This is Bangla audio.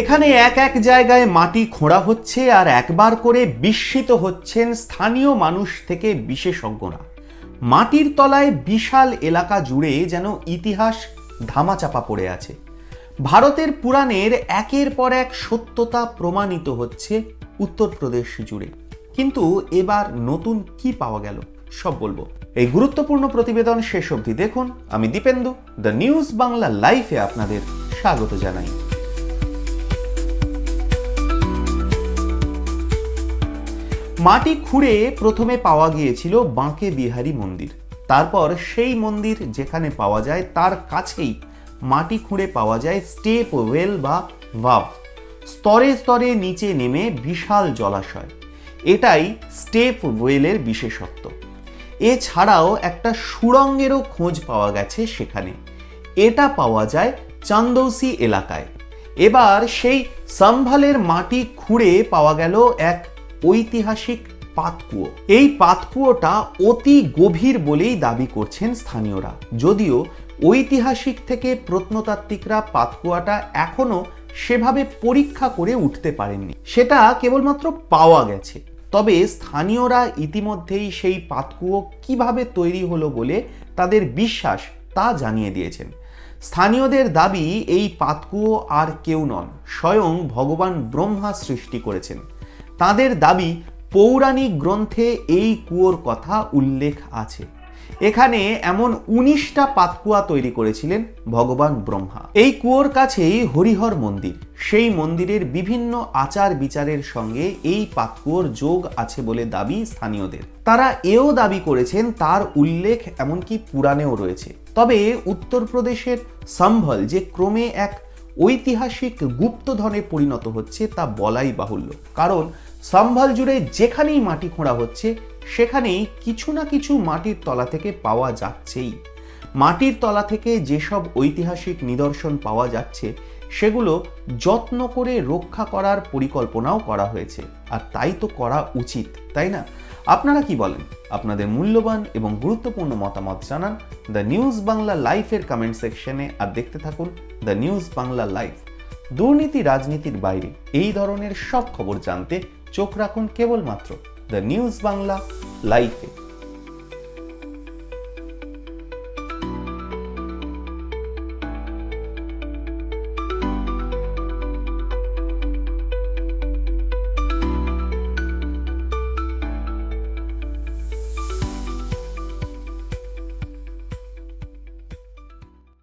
এখানে এক এক জায়গায় মাটি খোঁড়া হচ্ছে আর একবার করে বিস্মিত হচ্ছেন স্থানীয় মানুষ থেকে বিশেষজ্ঞরা। মাটির তলায় বিশাল এলাকা জুড়ে যেন ইতিহাস ধামাচাপা পড়ে আছে। ভারতের পুরাণের একের পর এক সত্যতা প্রমাণিত হচ্ছে উত্তরপ্রদেশ জুড়ে। কিন্তু এবার নতুন কি পাওয়া গেল, সব বলব। এই গুরুত্বপূর্ণ প্রতিবেদন শেষ অবধি দেখুন। আমি দীপেন্দু, দ্য নিউজ বাংলা লাইফে আপনাদের স্বাগত জানাই। মাটি খুঁড়ে প্রথমে পাওয়া গিয়েছিল বাঁকে বিহারী মন্দির। তারপর সেই মন্দির যেখানে পাওয়া যায়, তার কাছেই মাটি খুঁড়ে পাওয়া যায় স্টেপ ওয়েল বা ভাব। স্তরে স্তরে নিচে নেমে বিশাল জলাশয়। এটাই স্টেপ ওয়েলের বিশেষত্ব। এছাড়াও একটা সুড়ঙ্গেরও খোঁজ পাওয়া গেছে সেখানে। এটা পাওয়া যায় চান্দৌসি এলাকায়। এবার সেই সম্ভালের মাটি খুঁড়ে পাওয়া গেল এক ঐতিহাসিক পাতকুয়ো। এই পাতকুয়োটা অতি গভীর বলেই দাবি করছেন স্থানীয়রা। যদিও ঐতিহাসিক থেকে প্রত্নতাত্ত্বিকরা পাতকুয়াটা এখনও সেভাবে পরীক্ষা করে উঠতে পারেননি। সেটা কেবলমাত্র পাওয়া গেছে। তবে স্থানীয়রা ইতিমধ্যেই সেই পাতকুয়ো কীভাবে তৈরি হলো বলে তাদের বিশ্বাস তা জানিয়ে দিয়েছেন। স্থানীয়দের দাবি, এই পাতকুয়ো আর কেউ নন, স্বয়ং ভগবান ব্রহ্মা সৃষ্টি করেছেন। তাদের দাবি, পৌরাণিক গ্রন্থে এই কুয়োর কথা উল্লেখ আছে। এখানে এমন উনিশটা পাতকুয়া তৈরি করেছিলেন ভগবান ব্রহ্মা। এই কুয়োর কাছেই হরিহর মন্দির। সেই মন্দিরের বিভিন্ন আচার বিচারের সঙ্গে এই পাতকুয়োর যোগ আছে বলে দাবি স্থানীয়দের। তারা এও দাবি করেছেন, তার উল্লেখ এমনকি পুরাণেও রয়েছে। তবে উত্তরপ্রদেশের সম্ভল যে ক্রমে এক ঐতিহাসিক গুপ্তধনে পরিণত হচ্ছে তা বলাই বাহুল্য। কারণ সম্ভাল জুড়ে যেখানেই মাটি খোঁড়া হচ্ছে, সেখানেই কিছু না কিছু মাটির তলা থেকে পাওয়া যাচ্ছেই। মাটির তলা থেকে যেসব ঐতিহাসিক নিদর্শন পাওয়া যাচ্ছে সেগুলো যত্ন করে রক্ষা করার পরিকল্পনাও করা হয়েছে। আর তাই তো করা উচিত, তাই না? আপনারা কি বলেন? আপনাদের মূল্যবান এবং গুরুত্বপূর্ণ মতামত জানান দ্য নিউজ বাংলা লাইফের কমেন্ট সেকশনে আর দেখতে থাকুন দ্য নিউজ বাংলা লাইফ। দুর্নীতি রাজনীতির বাইরে এই ধরনের সব খবর জানতে চোখ রাখুন কেবলমাত্র দ্য নিউজ বাংলা লাইফে।